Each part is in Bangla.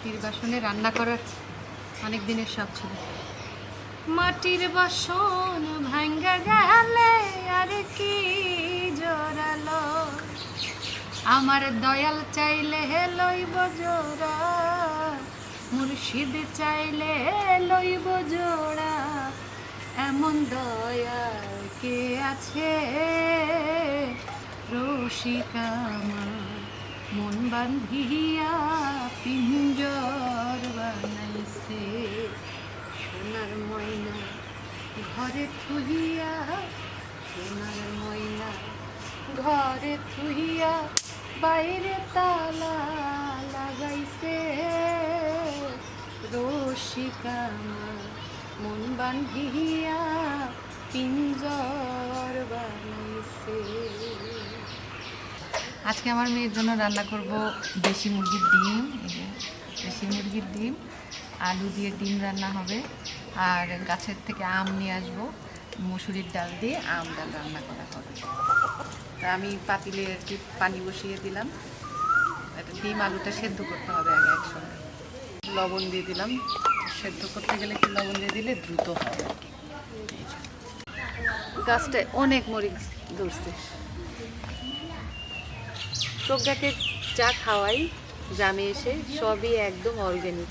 মাটির বাসনে রান্না করার অনেক দিনের শখ ছিল। মাটির বাসন ভাঙ্গা গেলে আর কি জোরালো। আমার দয়াল চাইলে লইব জোড়া, মুর্শিদ চাইলে লইব জোড়া। এমন দয়াল কে আছে? রসিকা আমার। মন বান্ধিয়া পিঞ্জর বানাইছে। সোনার ময়না ঘরে থুহিয়া সোনার ময়না ঘরে থুহিয়া বাইরে তালা লাগাইছে। রসিকা মন বান্ধিয়া আজকে আমার মেয়ের জন্য রান্না করব দেশি মুরগির ডিম দেশি মুরগির ডিম, আলু দিয়ে ডিম রান্না হবে, আর গাছের থেকে আম নিয়ে আসব, মুসুরির ডাল দিয়ে আম ডাল রান্না করা হবে। তা আমি পাতিলে আর কি পানি বসিয়ে দিলাম। একটা ডিম আলুটা সেদ্ধ করতে হবে আগে একসঙ্গে। লবণ দিয়ে দিলাম। সেদ্ধ করতে গেলে একটু লবণ দিয়ে দিলে দ্রুত কি। গাছটায় অনেক মরিচ ধরছে। প্রজ্ঞাকে যা খাওয়াই, গ্রামে এসে সবই একদম অর্গ্যানিক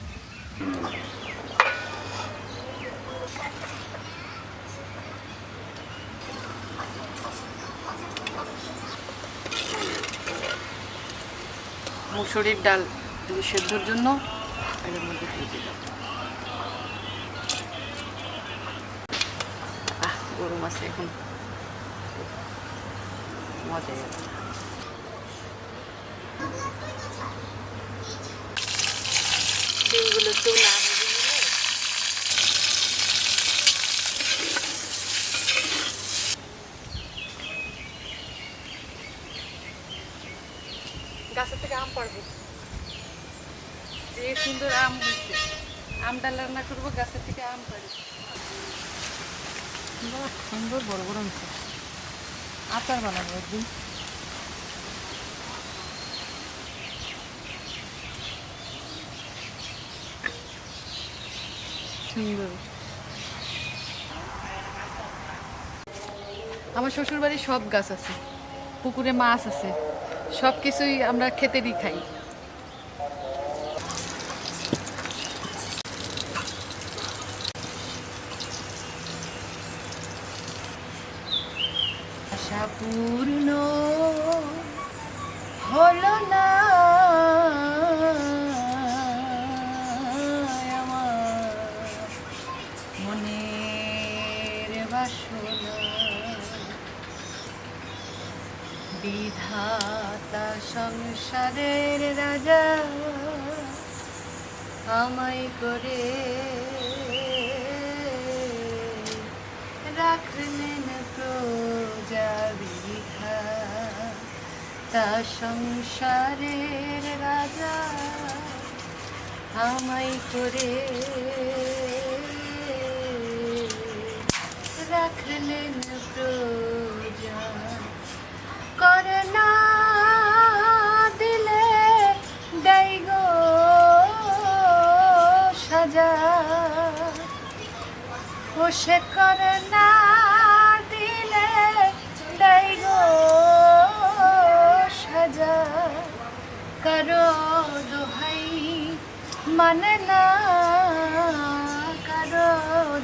মুসুরির ডাল সেদ্ধর জন্য এর মধ্যে দিয়ে দিলাম। গরম আছে এখন। মজা ডিমগুলো একটু গাছের থেকে আম পারব যে সুন্দর আম হয়েছে আম ডাল রান্না করব, গাছের থেকে আম পারি সুন্দর, বড় বড় আচার বানাবো একদিন। সুন্দর। আমার শ্বশুর বাড়ির সব গাছ আছে, পুকুরে মাছ আছে, সব কিছুই আমরা খেতেরই খাই। পূর্ণ হলো না। মনের বাসনা। বিধাতা সংসারের রাজা, আমায় করে রাখলেন প্রজা বিধা। তা সংসারের রাজা, আমায় করে রাখলেন প্রজা করে না দিলে দেয় গো সাজা ও সে করে না দিলে দেয় গো সাজা কারও দোহাই মানে না কারও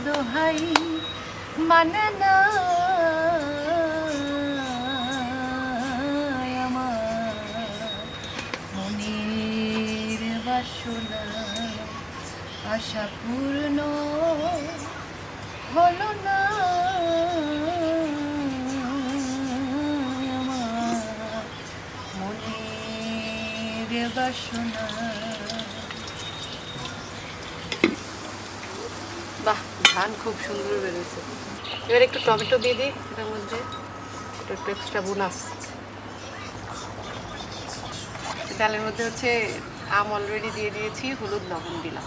দোহাই মানে না আমার মনের বাসনা আশা পূর্ণ হলো না। মনের বাসনা ধান খুব সুন্দর বেরোছে এবার একটু টমেটো দিয়ে দিই এটার মধ্যে এটা একটু এক্সট্রা বোনাস। ডালের মধ্যে হচ্ছে আম অলরেডি দিয়ে দিয়েছি হলুদ লবণ দিলাম।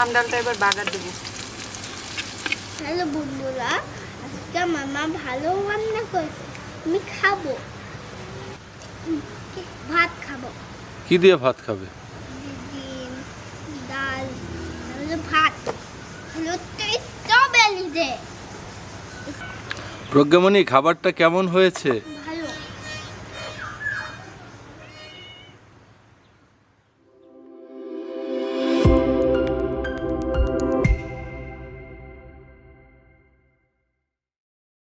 আম ডালটা এবার বাগার দেবো। হ্যালো বন্ধুরা আজকে মামা ভালো রান্না করেছে আমি খাব। কি দিয়ে ভাত খাবে ডিম ডাল হলো ভাত হলো স্ট্রবেরি দে প্রজ্ঞামণি খাবারটা কেমন হয়েছে?